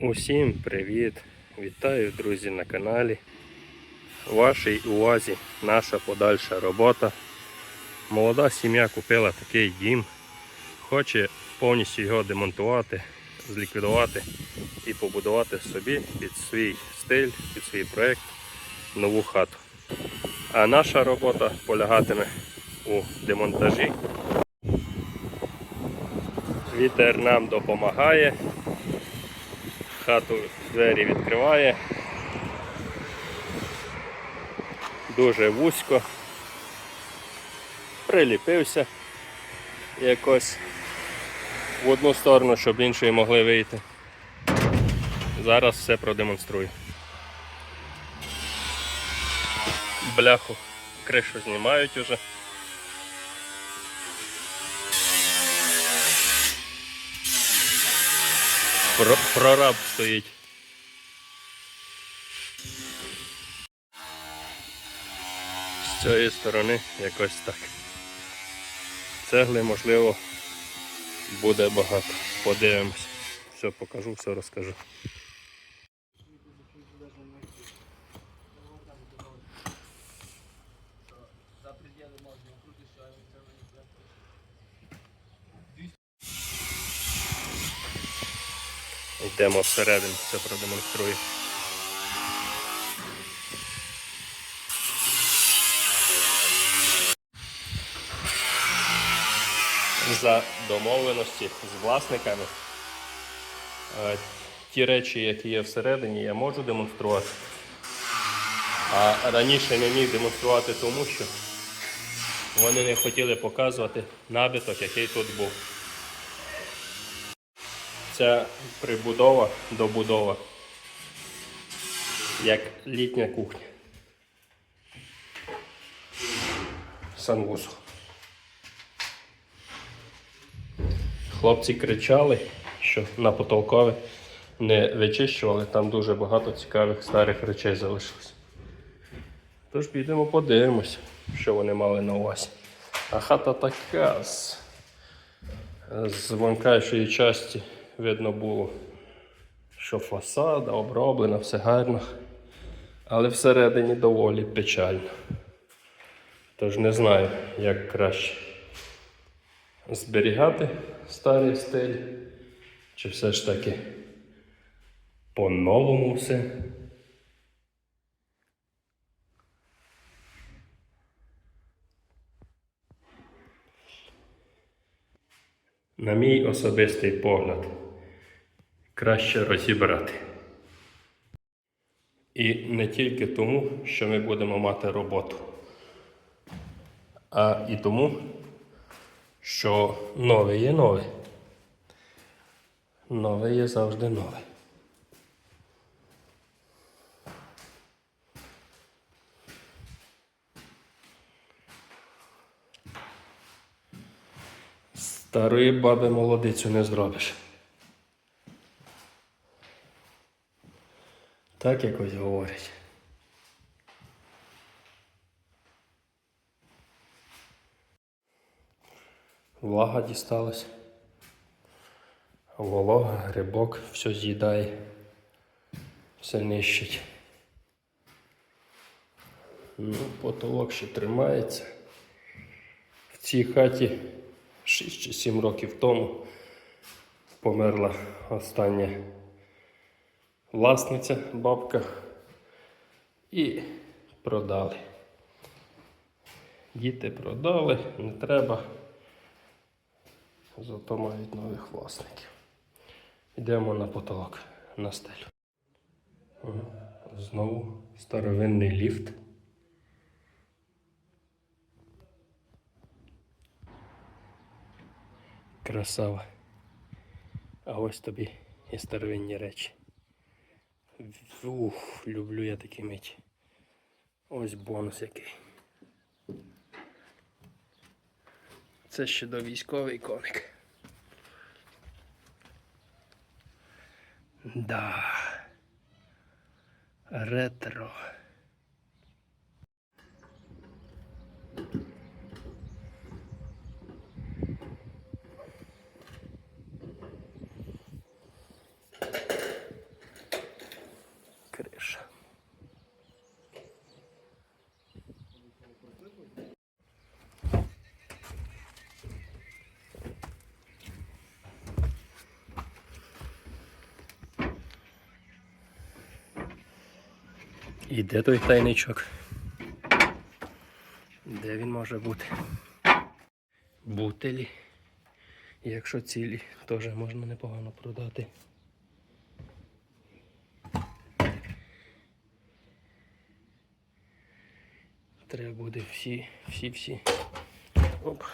Усім привіт! Вітаю, друзі, на каналі. Вашій увазі наша подальша робота. Молода сім'я купила такий дім, хоче повністю його демонтувати, зліквідувати і побудувати собі під свій стиль, під свій проєкт нову хату. А наша робота полягатиме у демонтажі. Вітер нам допомагає хату двері відкриває. Дуже вузько. Приліпився якось в одну сторону, щоб іншої могли вийти. Зараз все продемонструю. Бляху, кришу знімають уже. Про- Прораб стоїть. З цієї сторони якось так. Цегли, можливо, буде багато. Подивимось. Все покажу, все розкажу. Йдемо всередину, все продемонструю. За домовленості з власниками. е, Ті речі, які є всередині, я можу демонструвати. А раніше не міг демонструвати тому, що вони не хотіли показувати набиток, який тут був. Ця прибудова, добудова, як літня кухня. Санвузол. Хлопці кричали, що на потолкове не вичищували, там дуже багато цікавих старих речей залишилось. Тож підемо подивимось, що вони мали на увазі. А хата така з, вонкайшої часті видно було, що фасада оброблена, все гарно, але всередині доволі печально. Тож не знаю, як краще зберігати старий стиль, чи все ж таки по-новому все. На мій особистий погляд, краще розібрати. І не тільки тому, що ми будемо мати роботу, а і тому, що нове є нове. Нове є завжди нове. Старої баби молодицю не зробиш. Так якось говорять. Влага дісталась. Волога, грибок, все з'їдає, все нищить. Ну, потолок ще тримається. В цій хаті 6 чи 7 років тому померла остання власниця, бабка, і продали. Діти продали, не треба. Зато мають нових власників. Йдемо на потолок на стелю. Знову старовинний ліфт. Красава. А ось тобі і старовинні речі. Ух, люблю я такі миті. Ось бонус який. Це ще до військовий коник. Да. Ретро. І де той тайничок? Де він може бути? Бутелі. Якщо цілі, теж можна непогано продати. Треба буде всі, всі, всі оп,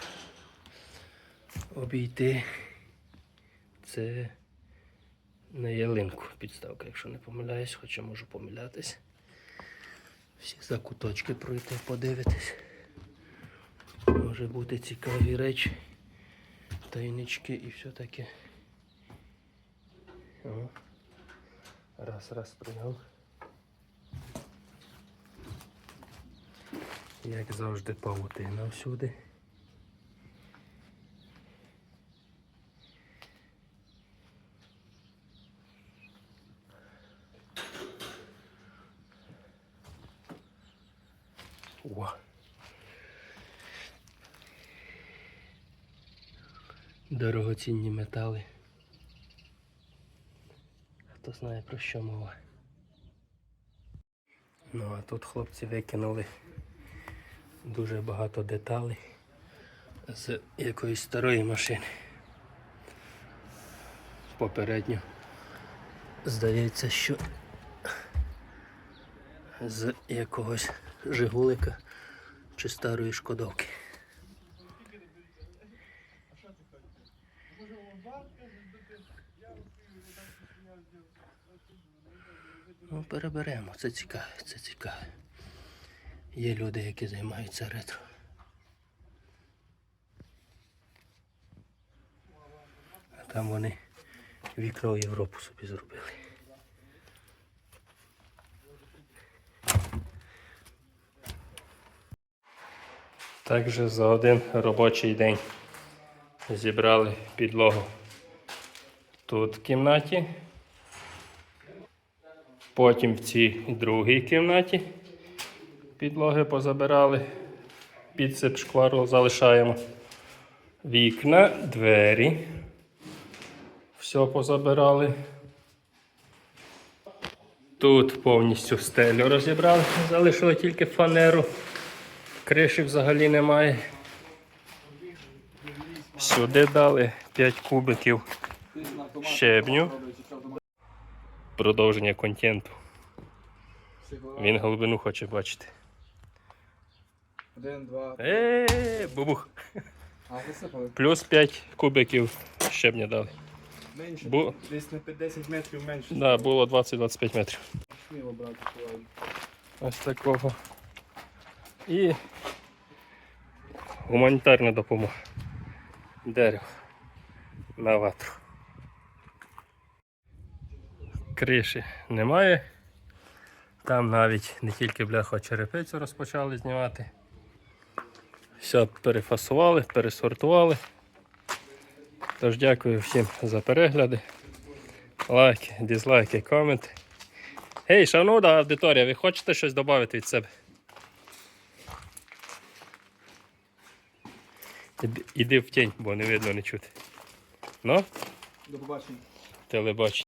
обійти. Це на ялинку підставка, якщо не помиляюсь, хоча можу помилятись. Всі закуточки пройти, подивитись. Може бути цікаві речі, тайнички і все таке. О. Раз, раз прийняв. Як завжди павутина всюди. О. Дорогоцінні метали. Хто знає про що мова. Ну а тут хлопці викинули дуже багато деталей з якоїсь старої машини. Попередньо здається, що з якогось Жигулика чи старої шкодовки. Ну, переберемо, це цікаве, це цікаве. Є люди, які займаються ретро. А там вони вікно в Європу собі зробили. Також за один робочий день зібрали підлогу тут в кімнаті. Потім в цій другій кімнаті підлоги позабирали. Підсип шквару залишаємо. Вікна, двері. Все позабирали. Тут повністю стелю розібрали, залишили тільки фанеру. Криші взагалі немає. Сюди дали 5 кубиків щебню. Продовження контенту. Він глибину хоче бачити. Один, два. Е, бубух. Плюс 5 кубиків щебня дали. Менше. Бу- Десь на 10 метрів менше. Да, було 20-25 метрів. Ось такого. І гуманітарна допомога. Дерево на ватру. Криші немає. Там навіть не тільки бляху, а черепицю розпочали знімати. Все перефасували, пересортували. Тож дякую всім за перегляди. Лайки, дизлайки, коменти. Гей, шановна аудиторія, ви хочете щось додати від себе? Іди в тінь, бо не видно, не чути. Ну, До побачення. телебачення.